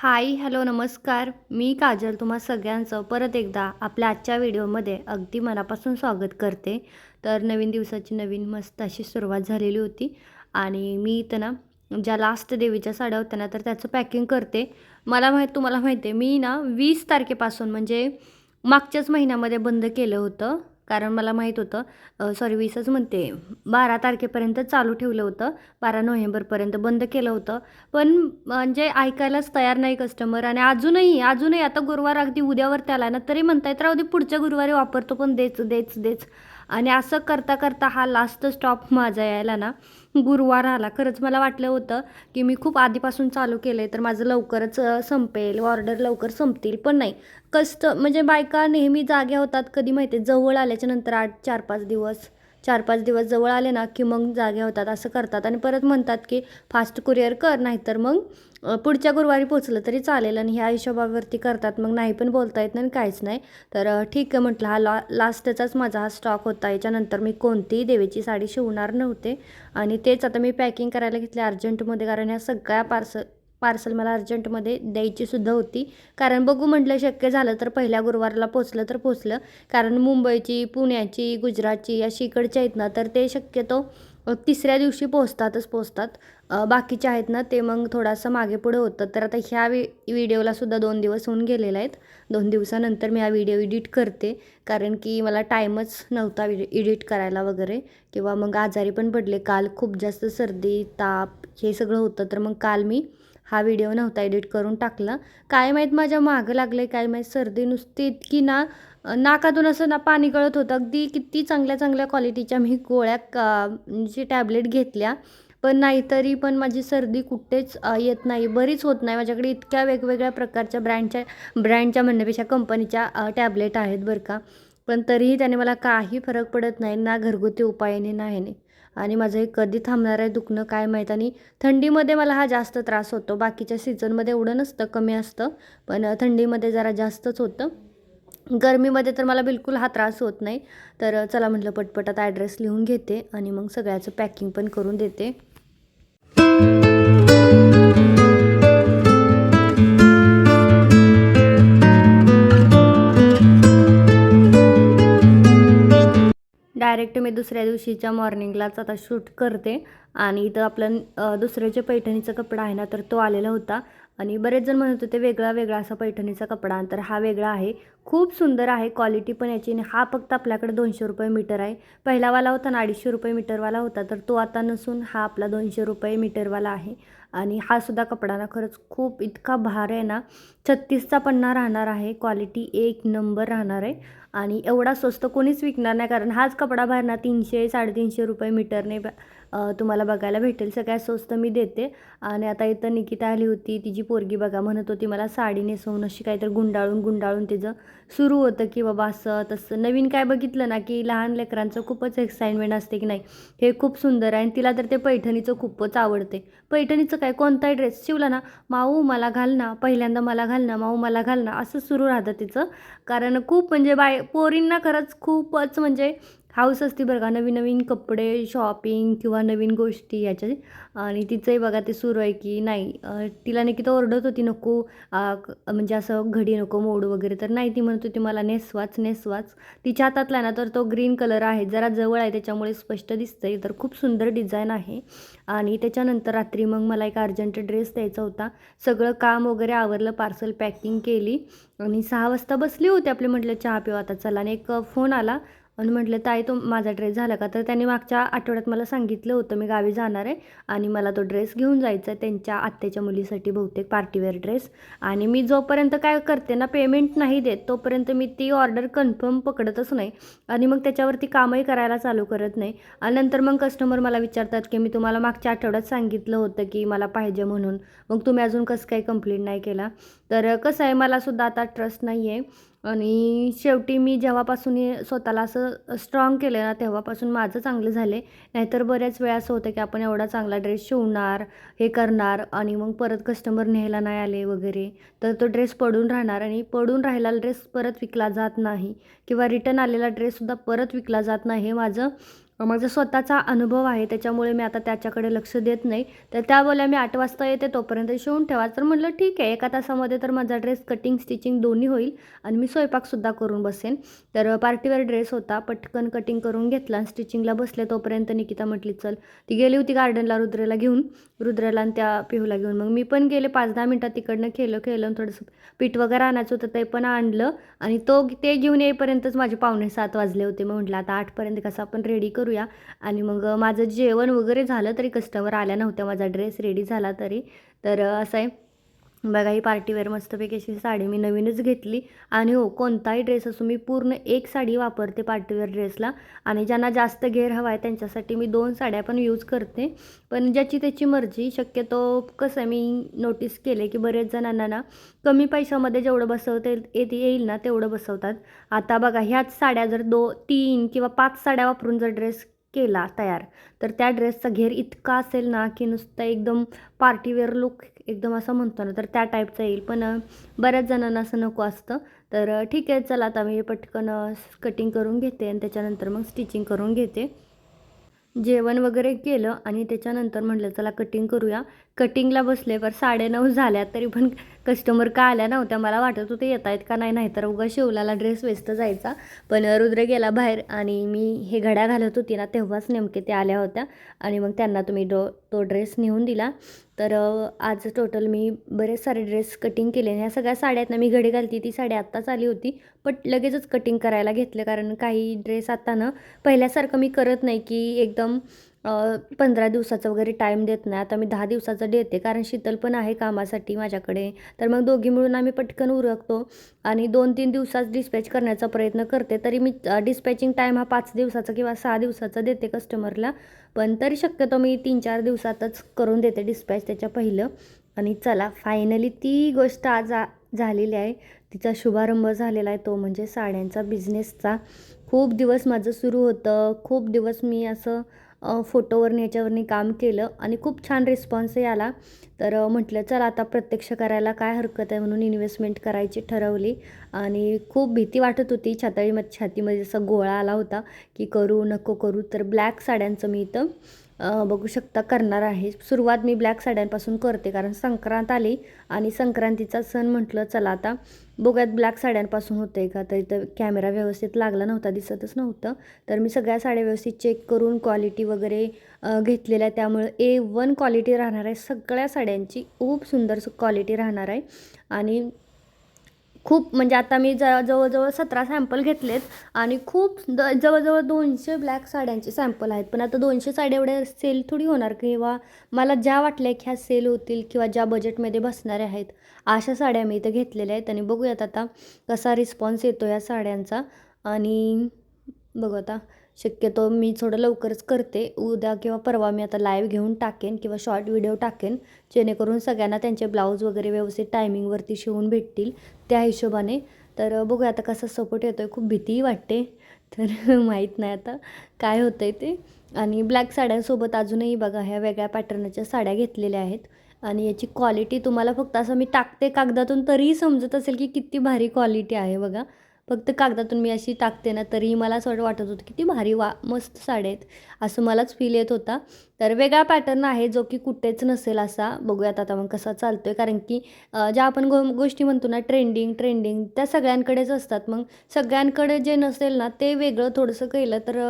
Hi hello नमस्कार. मी काजल तुम्हा सगळ्यांचं परत एकदा आपल्या आजच्या व्हिडिओमध्ये अगदी मनापासून स्वागत करते. तर नवीन दिवसाची नवीन मस्त अशी सुरुवात झालेली होती आणि मी इथं ना ज्या लास्ट देवीच्या साड्या होत्या ना तर त्याचं पॅकिंग करते. मला माहीत तुम्हाला माहिती आहे मी ना वीस तारखेपासून म्हणजे मागच्याच महिन्यामध्ये बंद केलं होतं. कारण मला माहीत होतं सॉरी वीसच म्हणते. बारा तारखेपर्यंत चालू ठेवलं होतं. बारा नोव्हेंबरपर्यंत बंद केलं होतं. पण म्हणजे ऐकायलाच तयार नाही कस्टमर आणि अजूनही अजूनही आता गुरुवार अगदी उद्यावर त्याला ना तरी म्हणतायत राहू दे पुढच्या गुरुवारी वापरतो पण देच देच देच. आणि असं करता करता हा लास्ट स्टॉप माझा यायला ना गुरुवार आला. खरंच मला वाटलं होतं की मी खूप आधीपासून चालू केलं आहे तर माझं लवकरच संपेल. ऑर्डर लवकर संपतील पण नाही. कस्ट म्हणजे बायका नेहमी जाग्या होतात कधी माहिती आहे जवळ आल्याच्यानंतर आठ चार पाच दिवस. चार पाच दिवस जवळ आले ना की मग जागे होतात असं करतात. आणि परत म्हणतात की फास्ट कुरिअर कर नाहीतर मग पुढच्या गुरुवारी पोचलं तरी चालेल. आणि ह्या हिशोबावरती करतात. मग नाही पण बोलता येत नाही आणि काहीच नाही. तर ठीक आहे म्हटलं हा ला लास्टचाच माझा हा स्टॉक होता. याच्यानंतर मी कोणतीही देवीची साडी शिवणार नव्हते. आणि तेच आता मी पॅकिंग करायला घेतले अर्जंटमध्ये कारण ह्या सगळ्या पार्सल पार्सल मला अर्जंटमध्ये द्यायचीसुद्धा होती. कारण बघू म्हटलं शक्य झालं तर पहिल्या गुरुवारला पोचलं तर पोचलं. कारण मुंबईची पुण्याची गुजरातची अशी इकडच्या आहेत ना तर ते शक्यतो तिसऱ्या दिवशी पोचतातच पोचतात बाकीच्या बाकीचे आहेत ना ते मग थोडासा मागे पुढे होतं. तर आता ह्या वि व्हिडिओलासुद्धा दोन दिवस होऊन गेलेले आहेत. दोन दिवसानंतर मी हा व्हिडिओ एडिट करते. कारण की मला टाईमच नव्हता एडिट करायला वगैरे. किंवा मग आजारी पण पडले. काल खूप जास्त सर्दी ताप हे सगळं होतं. तर मग काल मी हा व्हिडिओ नव्हता एडिट करून टाकला. काय माहीत माझ्या मागं लागलं आहे काय माहीत सर्दी नुसती इतकी ना नाकातून असं ना पाणी गळत होतं. अगदी किती चांगल्या चांगल्या क्वालिटीच्या मी गोळ्या का म्हणजे टॅबलेट घेतल्या. पण नाही तरी पण माझी सर्दी कुठेच येत नाही. बरीच होत नाही. माझ्याकडे इतक्या वेगवेगळ्या प्रकारच्या ब्रँडच्या ब्रँडच्या म्हणण्यापेक्षा कंपनीच्या टॅबलेट आहेत बरं का. पण तरीही त्याने मला काही फरक पडत नाही. ना घरगुती उपायाने नाही आणि माझं हे कधी थांबणार आहे दुखणं काय माहीत आणि थंडीमध्ये मला हा जास्त त्रास होतो. बाकीच्या सीझनमध्ये एवढं नसतं कमी असतं. पण थंडीमध्ये जरा जास्तच होतं. गरमीमध्ये तर मला बिलकुल हा त्रास होत नाही. तर चला म्हटलं पटपटात ॲड्रेस लिहून घेते आणि मग सगळ्याचं पॅकिंग पण करून देते. डायरेक्ट मी दुसऱ्या दिवशीच्या मॉर्निंगलाच आता शूट करते. आणि इथं आपलं दुसऱ्याच्या पैठणीचा कपडा आहे ना तर तो आलेला होता. आणि बरेच जण म्हणत होते वेगळा वेगळा असा पैठणीचा कपडा तर हा वेगळा आहे. खूप सुंदर आहे क्वालिटी पण याची आणि हा फक्त आपल्याकडे दोनशे रुपये मीटर आहे. पहिलावाला होता ना अडीचशे रुपये मीटरवाला होता तर तो आता नसून हा आपला दोनशे रुपये मीटरवाला आहे. आणि हा सुद्धा कपडा ना खरंच खूप इतका भार आहे ना छत्तीसचा पन्ना राहणार आहे क्वालिटी एक नंबर राहणार आहे. आणि एवढा स्वस्त कोणीच विकणार नाही कारण हाच कपडा बाहेर ना तीनशे साडेतीनशे रुपये मीटरने तुम्हाला बघायला भेटेल. सगळ्यात स्वस्त मी देते. आणि आता इथं निकिता आली होती. तिची पोरगी बघा म्हणत होती मला साडी नेसवून अशी काहीतरी गुंडाळून गुंडाळून तिचं सुरू होतं की बाबा असं तसं. नवीन काय बघितलं ना की लहान लेकरांचं खूपच एक्साइटमेंट असते की नाही. हे खूप सुंदर आहे आणि तिला तर ते पैठणीचं खूपच आवडते. पैठणीचं काय? कोणताही ड्रेस शिवला ना माऊ मला घाल ना. पहिल्यांदा मला घाल ना. माऊ मला घाल ना. असं सुरू राहतं तिचं. कारण खूप म्हणजे बाय पोरींना खरंच खूपच म्हणजे हाऊस असते बरं का नवीन नवीन कपडे शॉपिंग किंवा नवीन गोष्टी याच्या आणि तिचंही बघा ते सुरू आहे की नाही. तिला नाही की तर ओरडत होती नको म्हणजे असं घडी नको मोड वगैरे. तर नाही ती म्हणत होती मला नेसवाच नेसवाच. तिच्या हातातला ना तर तो ग्रीन कलर आहे जरा जवळ आहे त्याच्यामुळे स्पष्ट दिसतंय. तर खूप सुंदर डिझाईन आहे. आणि त्याच्यानंतर रात्री मग मला एक अर्जंट ड्रेस द्यायचा होता. सगळं काम वगैरे आवरलं पार्सल पॅकिंग केली. आणि सहा वाजता बसली होती आपले म्हटलं चहा पिऊ आता चला. आणि एक फोन आला आणि म्हटलं ताई तो माझा ड्रेस झाला का? तर त्यांनी मागच्या आठवड्यात मला सांगितलं होतं मी गावी जाणार आहे आणि मला तो ड्रेस घेऊन जायचा आहे त्यांच्या आत्याच्या मुलीसाठी बहुतेक पार्टीवेअर ड्रेस. आणि मी जोपर्यंत काय करते ना पेमेंट नाही देत तोपर्यंत मी ती ऑर्डर कन्फर्म पकडतच नाही आणि मग त्याच्यावरती कामही करायला चालू करत नाही. आणि नंतर मग कस्टमर मला विचारतात की मी तुम्हाला मागच्या आठवड्यात सांगितलं होतं की मला पाहिजे म्हणून मग तुम्ही अजून कसं काही कंप्लीट नाही केला? तर कसं आहे मलासुद्धा आता ट्रस्ट नाही आहे आणि शेवटी मी जेव्हापासून हे स्वतःला असं स्ट्रॉंग केलं ना तेव्हापासून माझं चांगलं झाले नाहीतर बऱ्याच वेळा असं होतं की आपण एवढा चांगला ड्रेस शिवणार हे करणार आणि मग परत कस्टमर न्यायला नाही आले वगैरे तर तो ड्रेस पडून राहणार आणि पडून राहिलेला ड्रेस परत विकला जात नाही किंवा रिटर्न आलेला ड्रेससुद्धा परत विकला जात नाही हे माझं माझा स्वतःचा अनुभव आहे त्याच्यामुळे मी आता त्याच्याकडे लक्ष देत नाही. तर त्या बोलल्या मी आठ वाजता येते तोपर्यंत शिवून ठेवा तर म्हटलं ठीक आहे एका तासामध्ये तर माझा ड्रेस कटिंग स्टिचिंग दोन्ही होईल आणि मी स्वयंपाकसुद्धा करून बसेन. तर पार्टीवेअर ड्रेस होता पटकन कटिंग करून घेतला आणि स्टिचिंगला बसले. तोपर्यंत निकिता म्हटली चल. ती गेली होती गार्डनला रुद्रेला घेऊन. रुद्राला आणि त्या पिहूला घेऊन. मग मी पण गेले पाच दहा मिनटात तिकडनं खेळलं खेळलं थोडंसं पीठ वगैरे आणायचं होतं ते पण आणलं. आणि तो ते घेऊन येईपर्यंतच माझे पावणे सात वाजले होते. मग म्हटलं आता आठपर्यंत कसं आपण रेडी करूया? आणि मग माझं जेवण वगैरे झालं तरी कस्टमर आल्या नव्हत्या. माझा ड्रेस रेडी झाला तरी. तर असं आहे. बघा ही पार्टीवेअर मस्तपैकी अशी साडी मी नवीनच घेतली. आणि हो कोणताही ड्रेस असो मी पूर्ण एक साडी वापरते पार्टीवेअर ड्रेसला आणि ज्यांना जास्त घेर हवा आहे त्यांच्यासाठी मी दोन साड्या पण यूज करते. पण ज्याची त्याची मर्जी शक्यतो कसं आहे मी नोटीस केले की बरेच जणांना ना कमी पैशामध्ये जेवढं बसवता येईल येत येईल ना तेवढं बसवतात. आता बघा ह्याच साड्या जर दो तीन किंवा पाच साड्या वापरून जर ड्रेस केला तयार तर त्या ड्रेसचा घेर इतका असेल ना की नुसतं एकदम पार्टीवेअर लुक एकदम असं म्हणतो ना तर त्या टाईपचं येईल. पण बऱ्याच जणांना असं नको असतं. तर ठीक आहे चला आता मी पटकन कटिंग करून घेते आणि त्याच्यानंतर मग स्टिचिंग करून घेते. जेवण वगैरे केलं आणि त्याच्यानंतर म्हटलं चला कटिंग करूया. कटिंगला बसले पर साडेनऊ झाल्या तरी पण कस्टमर का आल्या नव्हत्या? मला वाटत होते येत आहेत का नाही नाहीतर उगा शिवलाला ड्रेस वेस्ट जायचा. पण रुद्र गेला बाहेर आणि मी हे घड्या घालत होती ना तेव्हाच नेमके ते आल्या होत्या. आणि मग त्यांना तुम्ही डो तो ड्रेस नेऊन दिला. तर आज टोटल मी बरेच सारे ड्रेस कटिंग केले. ह्या सगळ्या साड्यात ना मी घडी घालती ती साडी आत्ताच आली होती. पण लगेचच कटिंग करायला घेतले. कारण काही ड्रेस आता ना पहिल्यासारखं मी करत नाही की एकदम पंधरा दिवसाचा वगैरे टाईम देत नाही. आता मी दहा दिवसाचं देते कारण शीतल पण आहे कामासाठी माझ्याकडे. तर मग दोघी मिळून आम्ही पटकन उरकतो. आणि दोन तीन दिवसात डिस्पॅच करण्याचा प्रयत्न करते. तरी मी डिस्पॅचिंग टाईम हा पाच दिवसाचा किंवा सहा दिवसाचा देते कस्टमरला पण तरी शक्यतो मी तीन चार दिवसातच करून देते डिस्पॅच त्याच्या पहिलं. आणि चला फायनली ती गोष्ट आज झालेली आहे. तिचा शुभारंभ झालेला आहे. तो म्हणजे साड्यांचा बिझनेसचा खूप दिवस माझं सुरू होतं. खूप दिवस मी असं फोटोवरनी याच्यावरनी काम केलं आणि खूप छान रिस्पॉन्सही आला. तर म्हटलं चल आता प्रत्यक्ष करायला काय हरकत आहे? म्हणून इन्व्हेस्टमेंट करायची ठरवली. आणि खूप भीती वाटत होती. छाताळीमध्ये छातीमध्ये जसा गोळा आला होता की करू नको करू. तर ब्लॅक साड्यांचं मी इथं बघू शकता करणार आहे. सुरुवात मी ब्लॅक साड्यांपासून करते कारण संक्रांत आली आणि संक्रांतीचा सण म्हटलं चला आता बघूयात ब्लॅक साड्यांपासून होतं आहे का? तर इथं कॅमेरा व्यवस्थित लागला नव्हता दिसतच नव्हतं. तर मी सगळ्या साड्या व्यवस्थित चेक करून क्वालिटी वगैरे घेतलेल्या त्यामुळे ए वन क्वालिटी राहणार आहे. सगळ्या साड्यांची खूप सुंदर क्वालिटी राहणार आहे. आणि खूप म्हणजे आता मी ज जवळजवळ सतरा सॅम्पल घेतलेत आणि खूप द जवळजवळ दोनशे ब्लॅक साड्यांचे सॅम्पल आहेत. पण आता दोनशे साड्या एवढ्या सेल थोडी होणार किंवा मला ज्या वाटल्या की ह्या सेल होतील किंवा ज्या बजेटमध्ये बसणाऱ्या आहेत अशा साड्या मी इथं घेतलेल्या आहेत. आणि बघूयात आता कसा रिस्पॉन्स येतो या साड्यांचा. आणि बघू आता शक्यतो मी थोडं लवकरच करते. उद्या किंवा परवा मी आता लाईव्ह घेऊन टाकेन किंवा शॉर्ट व्हिडिओ टाकेन. जेणेकरून सगळ्यांना त्यांचे ब्लाऊज वगैरे व्यवस्थित टायमिंगवरती शिवून भेटतील. त्या हिशोबाने. तर बघूया आता कसा सपोर्ट येतो आहे खूप भीतीही वाटते. तर माहीत नाही आता काय होतं आहे ते. आणि ब्लॅक साड्यांसोबत अजूनही बघा ह्या वेगळ्या पॅटर्नच्या साड्या घेतलेल्या आहेत. आणि याची क्वालिटी तुम्हाला फक्त असं मी टाकते कागदातून तरीही समजत असेल की किती भारी क्वालिटी आहे बघा. फक्त कागदातून मी अशी टाकते ना तरी मला असं वाटत होतं किती भारी वा मस्त साड्या आहेत. असं मलाच फील येत होता. तर वेगळा पॅटर्न आहे जो की कुठेच नसेल असा. बघूयात आता मग कसा चालतो आहे कारण की ज्या आपण गो गोष्टी म्हणतो ना ट्रेंडिंग ट्रेंडिंग त्या सगळ्यांकडेच असतात. मग सगळ्यांकडे जे नसेल ना ते वेगळं थोडंसं केलं तर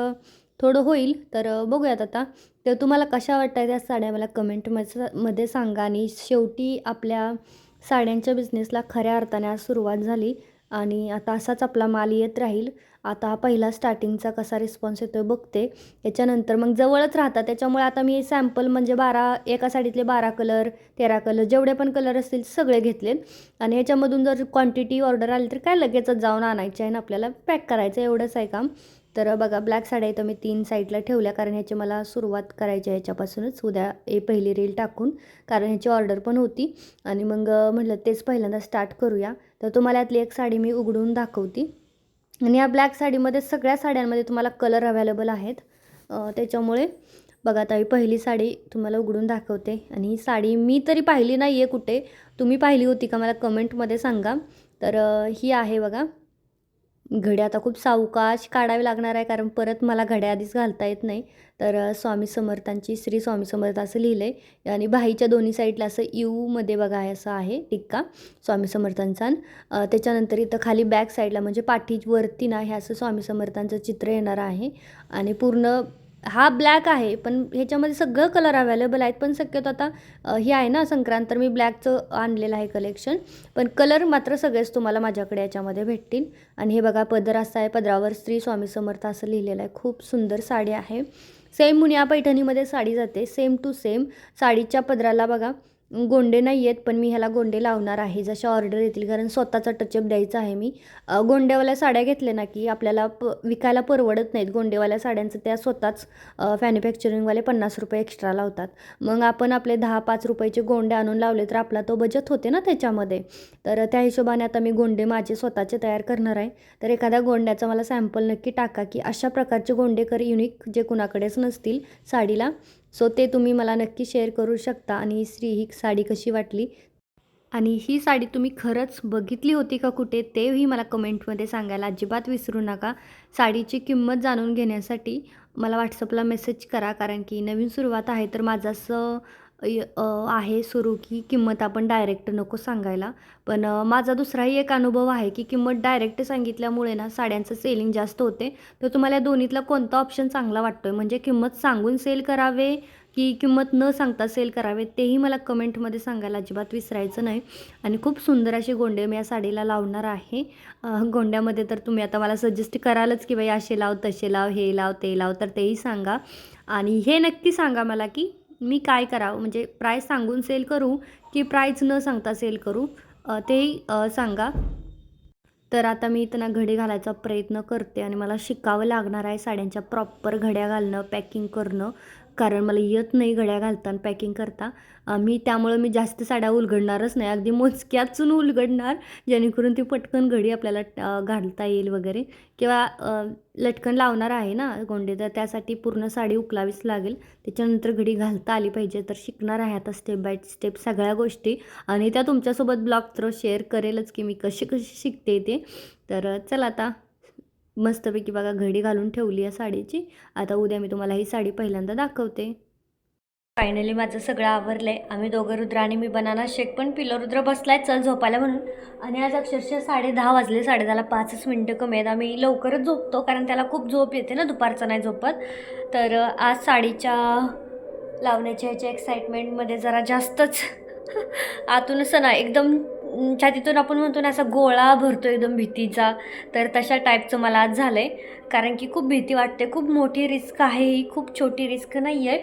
थोडं होईल. तर बघूयात आता. तर तुम्हाला कशा वाटतात त्या साड्या मला कमेंटमध्ये सांगा. आणि शेवटी आपल्या साड्यांच्या बिझनेसला खऱ्या अर्थाने आज सुरुवात झाली. आणि आता असाच आपला माल येत राहील. आता पहिला स्टार्टिंगचा कसा रिस्पॉन्स येतो बघते. याच्यानंतर मग जवळच राहतात. त्याच्यामुळे आता मी सॅम्पल म्हणजे बारा एका साडीतले बारा कलर तेरा कलर जेवढे पण कलर असतील सगळे घेतले. आणि ह्याच्यामधून जर क्वांटिटी ऑर्डर आली तर काय लगेचच जाऊन आणायची आहे आणि आपल्याला? पॅक करायचं एवढंच आहे काम. तर बघा ब्लॅक साड्या इथं मी तीन साईडला ठेवल्या कारण ह्याची मला सुरुवात करायची आहे ह्याच्यापासूनच. उद्या ए पहिली रील टाकून कारण ह्याची ऑर्डर पण होती. आणि मग म्हटलं तेच पहिल्यांदा स्टार्ट करूया. तर तुम्हाला यातली एक साडी मी उघडून दाखवती. आणि या ब्लॅक साडीमध्ये सगळ्या साड्यांमध्ये तुम्हाला कलर अवेलेबल आहेत. त्याच्यामुळे बघा आता ही पहिली साडी तुम्हाला उघडून दाखवते. आणि ही साडी मी तरी पाहिली नाही आहे कुठे. तुम्ही पाहिली होती का मला कमेंटमध्ये सांगा. तर ही आहे बघा. घड्या आता खूप सावकाश काढावी लागणार आहे कारण परत मला घड्या आधीच घालता येत नाही. तर स्वामी समर्थांची श्री स्वामी समर्थ असं लिहिलं आहे आणि भाईच्या दोन्ही साईडला असं यूमध्ये बघा असं आहे टिक्का स्वामी समर्थांचा. त्याच्यानंतर इथं खाली बॅक साईडला म्हणजे पाठीवरती ना हे असं स्वामी समर्थांचं चित्र येणार आहे. आणि पूर्ण हा ब्लॅक आहे पण ह्याच्यामध्ये सगळं कलर अवेलेबल आहेत. पण शक्यतो आता हे आहे ना संक्रांत तर मी ब्लॅकचं आणलेलं आहे कलेक्शन पण कलर मात्र सगळेच तुम्हाला माझ्याकडे याच्यामध्ये भेटतील. आणि हे बघा पदर असा आहे. पदरावर श्री स्वामी समर्थ असं लिहिलेलं आहे. खूप सुंदर साडी आहे. सेम मुनिया पैठणीमध्ये साडी जाते. सेम टू सेम साडीच्या पदराला बघा गोंडे नाही आहेत पण मी ह्याला गोंडे लावणार आहे जशा ऑर्डर येतील. कारण स्वतःचा टचअप द्यायचा आहे मी. गोंडेवाल्या साड्या घेतल्या ना की आपल्याला प विकायला परवडत नाहीत. गोंडेवाल्या साड्यांचं त्या स्वतःच मॅन्युफॅक्चरिंगवाले पन्नास रुपये एक्स्ट्रा लावतात. मग आपण आपले दहा पाच रुपयाचे गोंडे आणून लावले तर आपला तो बचत होते ना त्याच्यामध्ये. तर त्या हिशोबाने आता मी गोंडे माझे स्वतःचे तयार करणार आहे. तर एखाद्या गोंड्याचा मला सॅम्पल नक्की टाका की अशा प्रकारचे गोंडे कर युनिक जे कुणाकडेच नसतील साडीला सो ते तुम्ही मला नक्की शेअर करू शकता. आणि श्री ही साडी कशी वाटली? आणि ही साडी तुम्ही खरंच बघितली होती का कुठे? तेही मला कमेंटमध्ये सांगायला अजिबात विसरू नका. साडीची किंमत जाणून घेण्यासाठी मला व्हॉट्सअपला मेसेज करा कारण की नवीन सुरुवात आहे तर माझं असं आहे सुरू की किंमत आपण डायरेक्ट नको सांगायला. पण माझा दुसराही एक अनुभव आहे की किंमत डायरेक्ट सांगितल्यामुळे ना साड्यांचं सेलिंग जास्त होते. तर तुम्हाला दोन्हीतला कोणता ऑप्शन चांगला वाटतो आहे म्हणजे किंमत सांगून सेल करावे की किंमत न सांगता सेल करावे? तेही मला कमेंटमध्ये सांगायला अजिबात विसरायचं नाही. आणि खूप सुंदर असे गोंडे मी या साडीला लावणार आहे. गोंड्यामध्ये तर तुम्ही आता मला सजेस्ट करालच की बाई असे लाव तसे लाव हे लाव ते लाव तर तेही सांगा. आणि हे नक्की सांगा मला की मी काय करावं? म्हणजे प्राईस सांगून सेल करू की प्राईस न सांगता सेल करू? तेही सांगा. तर आता मी इथं घडे घडी घालायचा प्रयत्न करते आणि मला शिकावं लागणार आहे साड्यांच्या प्रॉपर घड्या घालणं पॅकिंग करणं. कारण मला येत नाही घड्या घालता आणि पॅकिंग करता. मी त्यामुळं मी जास्त साड्या उलगडणारच नाही. अगदी मोजक्याचून उलगडणार जेणेकरून ती पटकन घडी आपल्याला घालता येईल वगैरे. किंवा लटकन लावणार आहे ना गोंडे तर त्यासाठी पूर्ण साडी उकलावीच लागेल. त्याच्यानंतर घडी घालता आली पाहिजे तर शिकणार आहे आता स्टेप बाय स्टेप सगळ्या गोष्टी. आणि त्या तुमच्यासोबत ब्लॉग थ्रो शेअर करेलच की मी कशी कशी शिकते ते. तर चला आता मस्तपैकी बघा घडी घालून ठेवली आहे साडीची. आता उद्या मी तुम्हाला ही साडी पहिल्यांदा दाखवते. फायनली माझं सगळं आवरलं आहे आम्ही दोघं रुद्र आणि मी बनाना शेक पण पिलो. रुद्र बसलाय चल झोपायला म्हणून. आणि आज अक्षरशः साडे दहा वाजले. साडे दहाला पाचच मिनटं कमी आहेत. आम्ही लवकरच झोपतो कारण त्याला खूप झोप येते ना दुपारचं नाही झोपत. तर आज साडीच्या लावण्याच्या ह्याच्या एक्साइटमेंटमध्ये जरा जास्तच. आतूनच ना एकदम छातीतून आपण म्हणतो ना असा गोळा भरतो एकदम भीतीचा. तर तशा टाईपचं मला आज झालं आहे कारण की खूप भीती वाटते. खूप मोठी रिस्क आहे ही. खूप छोटी रिस्क नाही आहे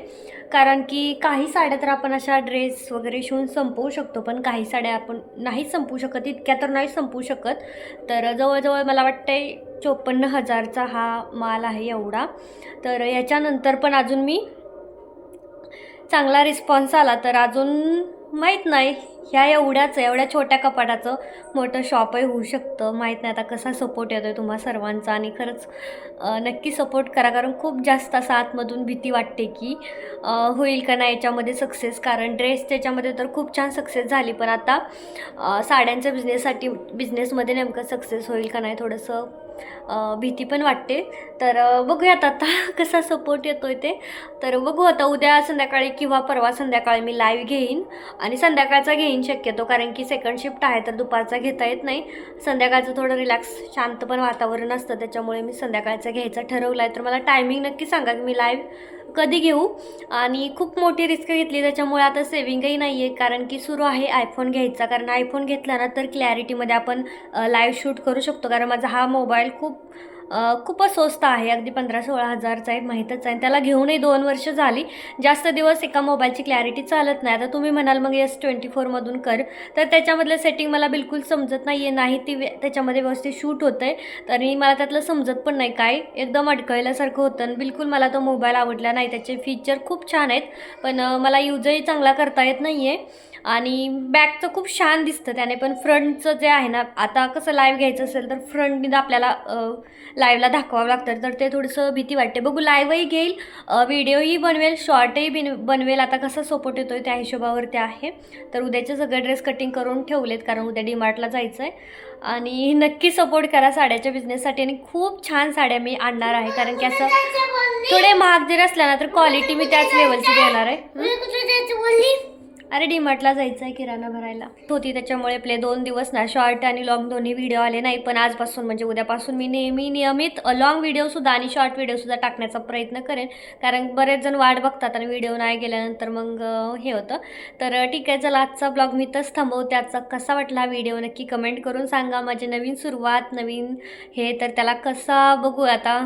कारण की काही साड्या तर आपण अशा ड्रेस वगैरे शिवून संपवू शकतो. पण काही साड्या आपण नाही संपवू शकत. इतक्या तर नाही संपवू शकत. तर जवळजवळ मला वाटतंय चोपन्न हजारचा हा माल आहे एवढा. तर याच्यानंतर पण अजून मी चांगला रिस्पॉन्स आला. तर अजून माहीत नाही. ह्या एवढ्याच एवढ्या छोट्या कपाटाचं मोठं शॉपही होऊ शकतं. माहीत नाही आता कसा सपोर्ट येतो आहे तुम्हा सर्वांचा आणि खरंच नक्की सपोर्ट करा. कारण खूप जास्त असं आतमधून भीती वाटते की होईल का नाही याच्यामध्ये सक्सेस कारण ड्रेस त्याच्यामध्ये तर खूप छान सक्सेस झाली. पण आता साड्यांच्या बिझनेससाठी बिझनेसमध्ये नेमकं सक्सेस होईल का नाही थोडंसं भीती पण वाटते. तर बघूयात आता कसा सपोर्ट येतो आहे ते. तर बघू आता उद्या संध्याकाळी किंवा परवा संध्याकाळी मी लाईव्ह घेईन आणि संध्याकाळचा घेईन. शक्यतो कारण की सेकंड शिफ्ट आहे तर दुपारचा घेता येत नाही. संध्याकाळचं थोडं रिलॅक्स शांत पण वातावरण असतं त्याच्यामुळे मी संध्याकाळचा घ्यायचा ठरवला आहे तर मला टायमिंग नक्की सांगा की मी लाईव्ह कधी घेऊ. आणि खूप मोठी रिस्क घेतली त्याच्यामुळे आता सेविंगही नाही आहे कारण की सुरू आहे आयफोन घ्यायचा. कारण आयफोन घेतला ना तर क्लॅरिटीमध्ये आपण लाईव्ह शूट करू शकतो. कारण माझा हा मोबाईल खूप खूपच स्वस्त आहे. अगदी पंधरा सोळा हजारचा आहे माहीतच आहे. त्याला घेऊनही दोन वर्ष झाली. जास्त दिवस एका मोबाईलची क्लॅरिटी चालत नाही. आता तुम्ही म्हणाल मग एस ट्वेंटी फोरमधून कर. तर त्याच्यामधलं सेटिंग मला बिलकुल समजत नाही आहे नाही ती त्याच्यामध्ये व्यवस्थित शूट होतं आहे तरी मला त्यातलं समजत पण नाही. काय? एकदम अडकळल्यासारखं होतं आणि बिलकुल मला तो मोबाईल आवडला नाही. त्याचे फीचर खूप छान आहेत. पण मला यूजही चांगला करता येत नाही आहे आणि बॅकचं खूप छान दिसतं त्याने. पण फ्रंटचं जे आहे ना आता कसं लाईव्ह घ्यायचं असेल तर फ्रंटनी आपल्याला लाईव्हला दाखवावं लागतं. तर ते थोडंसं भीती वाटते. बघू लाईव्हही घेईल व्हिडिओही बनवेल शॉर्टही बिन बनवेल. आता कसं सपोर्ट येतो त्या हिशोबावरती आहे. तर उद्याचे सगळे ड्रेस कटिंग करून ठेवलेत कारण उद्या डीमार्टला जायचं आहे आणि नक्की सपोर्ट करा साड्याच्या बिझनेससाठी आणि खूप छान साड्या मी आणणार आहे कारण की असं थोडे महाग जरी असल्या ना तर क्वालिटी मी त्याच लेवलची देणार आहे. अरे डी मार्टला जायचं आहे किराणा भरायला. होती त्याच्यामुळे आपले दोन दिवस ना शॉर्ट आणि लॉंग दोन्ही व्हिडिओ आले नाही. पण आजपासून म्हणजे उद्यापासून मी नेहमी नियमित लॉंग व्हिडिओसुद्धा आणि शॉर्ट व्हिडिओसुद्धा टाकण्याचा प्रयत्न करेन. कारण बरेच जण वाट बघतात आणि व्हिडिओ नाही गेल्यानंतर मग हे होतं. तर ठीक आहे चला आजचा ब्लॉग मी तच थांबवते आजचा कसा वाटला हा व्हिडिओ नक्की कमेंट करून सांगा. माझी नवीन सुरुवात नवीन हे तर त्याला कसा बघू आता?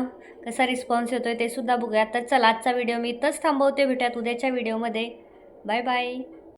कसा रिस्पॉन्स येतोय ते सुद्धा बघूया. तर चला आजचा व्हिडिओ मी इथंच थांबवते. भेटूयात उद्याच्या व्हिडिओमध्ये बाय बाय